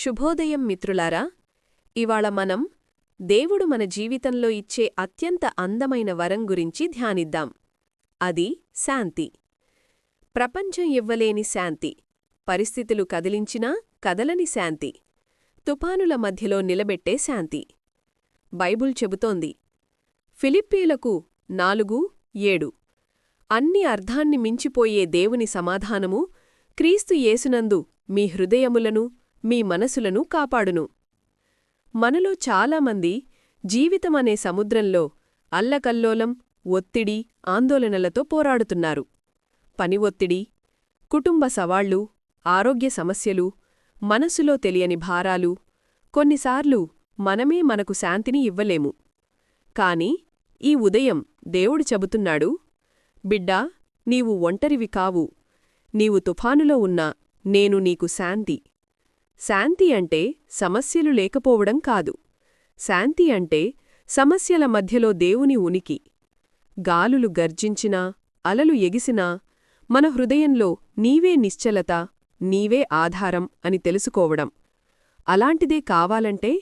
శుభోదయం మిత్రులారా ఇవాళ మనం దేవుడు మన జీవితంలో ఇచ్చే అత్యంత అందమైన వరం గురించి ధ్యానిద్దాం. అది శాంతి. ప్రపంచం ఇవ్వలేని శాంతి. పరిస్థితులు కదిలించినా కదలని శాంతి. తుపానుల మధ్యలో నిలబెట్టే శాంతి. బైబుల్ చెబుతోంది ఫిలిప్పీలకు నాలుగు ఏడు. అన్ని అర్ధాన్ని మించిపోయే దేవుని సమాధానము క్రీస్తు యేసునందు మీ హృదయములను మీ మనసులను కాపాడును. మనలో చాలామంది జీవితమనే సముద్రంలో అల్లకల్లోలం ఒత్తిడి ఆందోళనలతో పోరాడుతున్నారు. పని ఒత్తిడి కుటుంబ సవాళ్ళు ఆరోగ్య సమస్యలు మనసులో తెలియని భారాలు కొన్నిసార్లు మనమే మనకు శాంతిని ఇవ్వలేము. కాని ఈ ఉదయం దేవుడు చెబుతున్నాడు బిడ్డా నీవు ఒంటరివి కావు. నీవు తుఫానులో ఉన్నా నేను నీకు శాంతి. శాంతి అంటే సమస్యలు లేకపోవడం కాదు. శాంతి అంటే సమస్యల మధ్యలో దేవుని ఉనికి. గాలులు గర్జించినా అలలు ఎగిసినా మన హృదయంలో నీవే నిశ్చలత నీవే ఆధారం అని తెలుసుకోవడం. అలాంటిదే కావాలంటే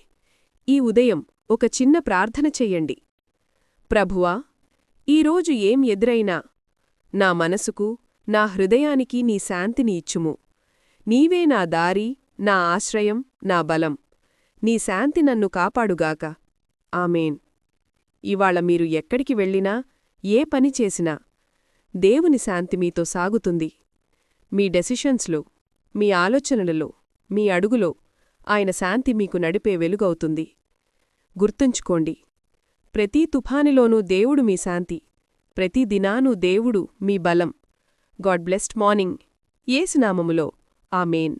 ఈ ఉదయం ఒక చిన్న ప్రార్థన చెయ్యండి ప్రభువా ఈరోజు ఏం ఎదురైనా నా మనసుకు నా హృదయానికి నీ శాంతిని ఇచ్చుము. నీవే నా దారి నా ఆశ్రయం నా బలం. నీ శాంతి నన్ను కాపాడుగాక. ఆమెన్. ఇవాళ మీరు ఎక్కడికి వెళ్ళినా ఏ పని చేసినా దేవుని శాంతి మీతో సాగుతుంది. మీ డెసిషన్స్లో మీ ఆలోచనలలో మీ అడుగులో ఆయన శాంతి మీకు నడిపే వెలుగవుతుంది. గుర్తుంచుకోండి ప్రతి తుఫానిలోనూ దేవుడు మీ శాంతి ప్రతి దినానూ దేవుడు మీ బలం. God blessed morning. ఏసునామములో. ఆమెన్.